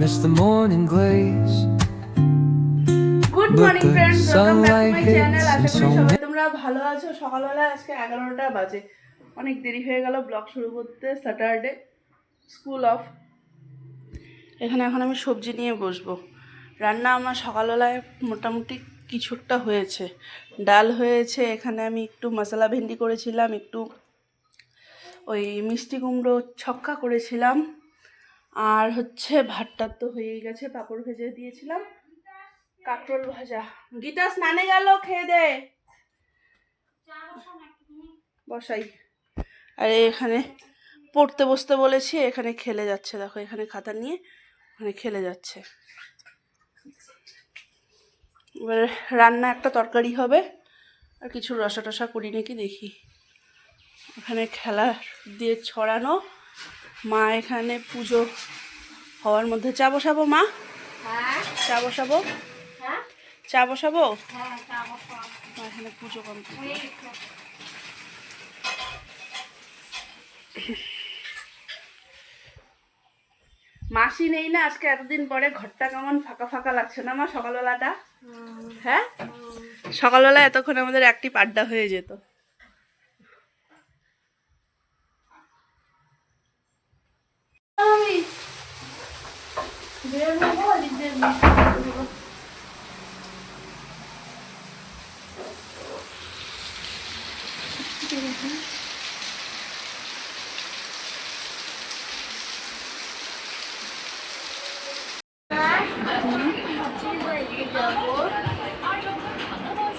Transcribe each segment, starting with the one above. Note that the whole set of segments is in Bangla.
miss the morning glaze. Good morning friends welcome back to my channel আশা করি সবাই তোমরা ভালো আছো। সকালবেলা আজকে এগারোটা বাজে। অনেক দেরি হয়ে গেল ব্লগ শুরু করতে। স্যাটারডে স্কুল অফ এখানে এখন আমি সবজি নিয়ে বসবো। রান্না আমার সকালবেলায় মোটামুটি কিছুটা হয়েছে। ডাল হয়েছে এখানে আমি একটু মশলা ভেন্ডি করেছিলাম একটু ওই মিষ্টি কুমড়ো ছক্কা করেছিলাম। আর হচ্ছে ভাতটা তো হয়েই গেছে, পাঁপড় ভেজে দিয়েছিলাম। কাঁকরোল ভাজা। গীতা, স্নানে গেল, খেয়ে দে। বসাই। আর এখানে পড়তে বসতে বলেছি, এখানে খেলে যাচ্ছে, দেখো এখানে খাতা নিয়ে ওখানে খেলে যাচ্ছে। এবার রান্না একটা তরকারি হবে, আর কিছু রসা টসা করি নাকি দেখি। ওখানে খেলা দিয়ে ছড়ানো। মা এখানে পুজো হওয়ার মধ্যে চা বসাবো মা? চা বসাবো? চা বসাবো? মা এখানে পুজো মাসি নেই না আজকে এতদিন পরে ঘরটা কেমন ফাঁকা ফাঁকা লাগছে না মা সকালবেলাটা? হ্যাঁ? সকালবেলা এতক্ষণ আমাদের একটি পাড্ডা হয়ে যেত।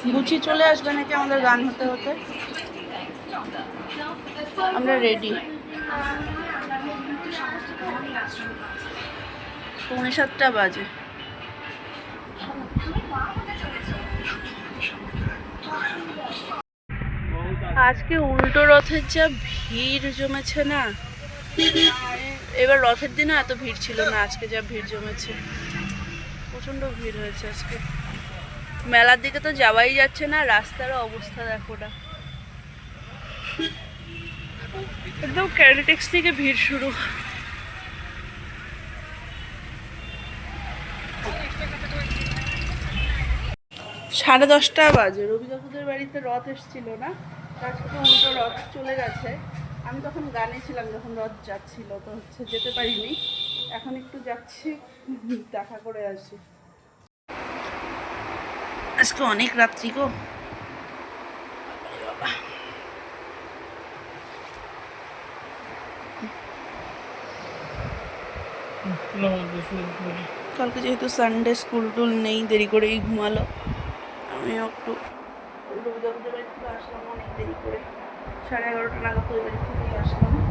গুচি চলে আসবে নাকি আমাদের গান হতে হতে? আমরা রেডি পৌনে সাতটা বাজে। আজকে উল্টো রথের যা ভিড় জমেছে না, এবার রথের দিনও এত ভিড় ছিল না, আজকে যা ভিড় জমেছে। প্রচণ্ড ভিড় হয়েছে আজকে। মেলার দিকে তো যাওয়াই যাচ্ছে না, রাস্তার অবস্থা দেখো না। একদম ক্যারিটেক্স থেকে ভিড় শুরু। সাড়ে দশটা বাজে। রবি কাকুদের বাড়িতে রথ এসেছিল না? আজকে তো উল্টো রথ চলে গেছে। আমি তখন গানে ছিলাম যখন রথ যাচ্ছিল তো হচ্ছে যেতে পারিনি। এখন একটু যাচ্ছি দেখা করে আসি। আজকে অনেক রাত্রি গো। কালকে যেহেতু সানডে স্কুল টুল নেই দেরি করেই ঘুমালো। আমিও একটু রবিদাবুদের বাড়ি থেকে আসলাম অনেক দেরি করে। সাড়ে এগারোটা নাগাদ ওই বাড়ি থেকে আসলাম।